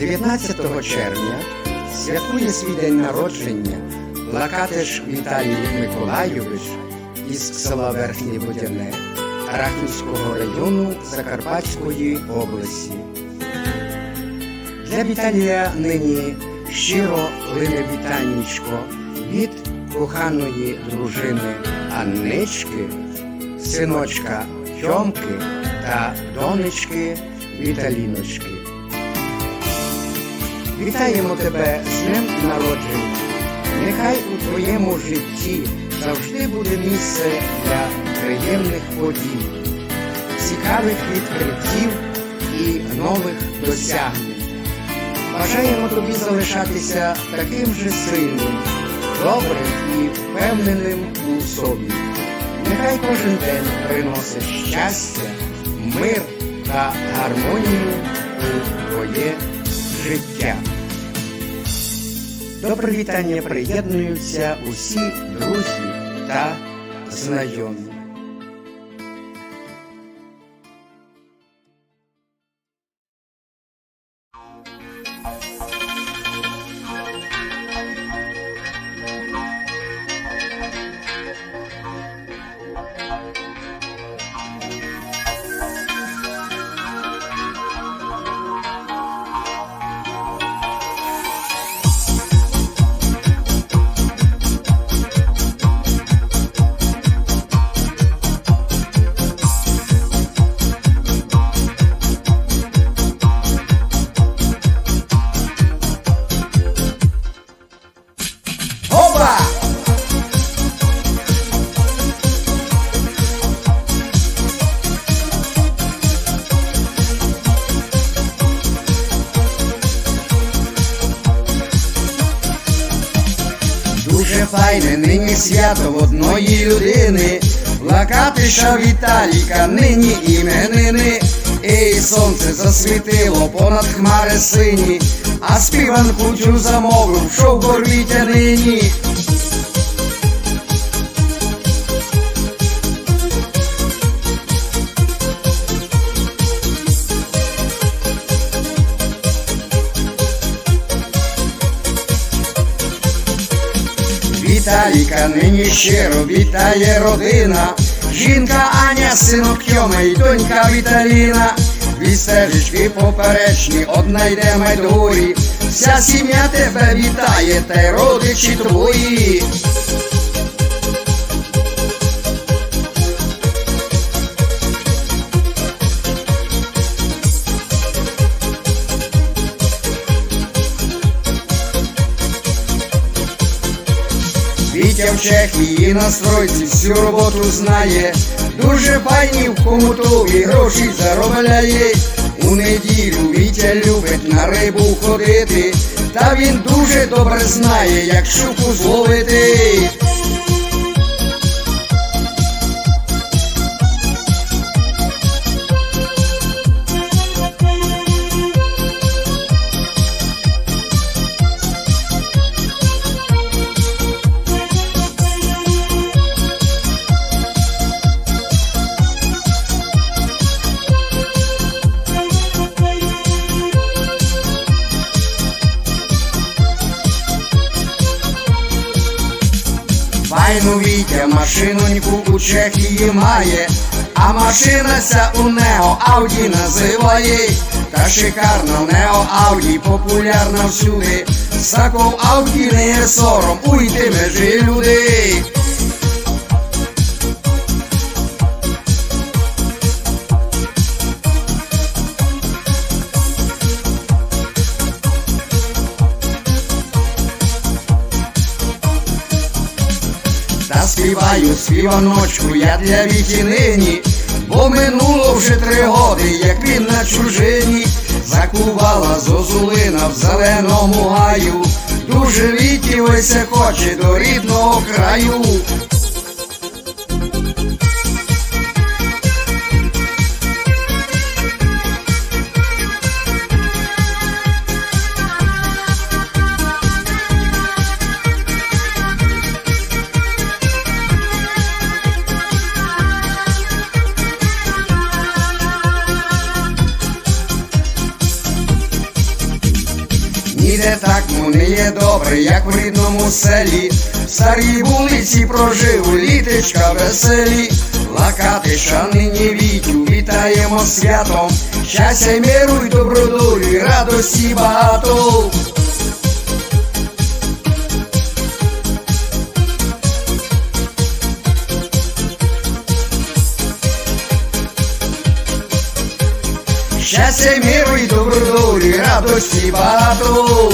19 червня святкує свій день народження Лакатиш Віталій Миколайович із села Верхнє Водяне Рахівського району Закарпатської області. Для Віталія нині щиро лине вітаннячко від коханої дружини Аннички, синочка Тьомки та донечки Віталіночки. Вітаємо тебе з днем народження. Нехай у твоєму житті завжди буде місце для приємних подій, цікавих відкриттів і нових досягнень. Бажаємо тобі залишатися таким же сильним, добрим і впевненим у собі. Нехай кожен день приносить щастя, мир та гармонію життя. До привітання приєднуються усі друзі та знайомі. Опа! Дуже нині свято в одної людини, Лакатиша Віталіка, нині іменини. Ей, сонце засвітило понад хмари сині, а співанку цю замовив, що в горлі нині. Віталіка нині щиро вітає родина. Жінка Аня, синок Тьома і донька Віталіна. Дві стежечки поперечні, одна йде майдурі. Вся сім'я тебе вітає, та й родичі твої. Вітя в Чехії настройці всю роботу знає, дуже файні в комутові гроші заробляє. У неділю Вітя любить на рибу ходити, та він дуже добре знає, як щуку зловити. Файну Вітя машиноньку у Чехії має, а машина ся у Нео Ауді називає. Та шикарна Нео Ауді популярна всюди. Саков Ауді не є сором, уйти межі людей. Співаю співаночку я для віті нині, бо минуло вже три годи, як він на чужині, закувала зозулина в зеленому гаю, дуже віті веся хоче до рідного краю. Так, ну є добре, як в рідному селі. В старій вулиці прожив літечка веселі. Лакатиша нині вітю, вітаємо святом. Щастя, миру й добродурі, радості багато. Щастя, миру і добродолю, і радості багато.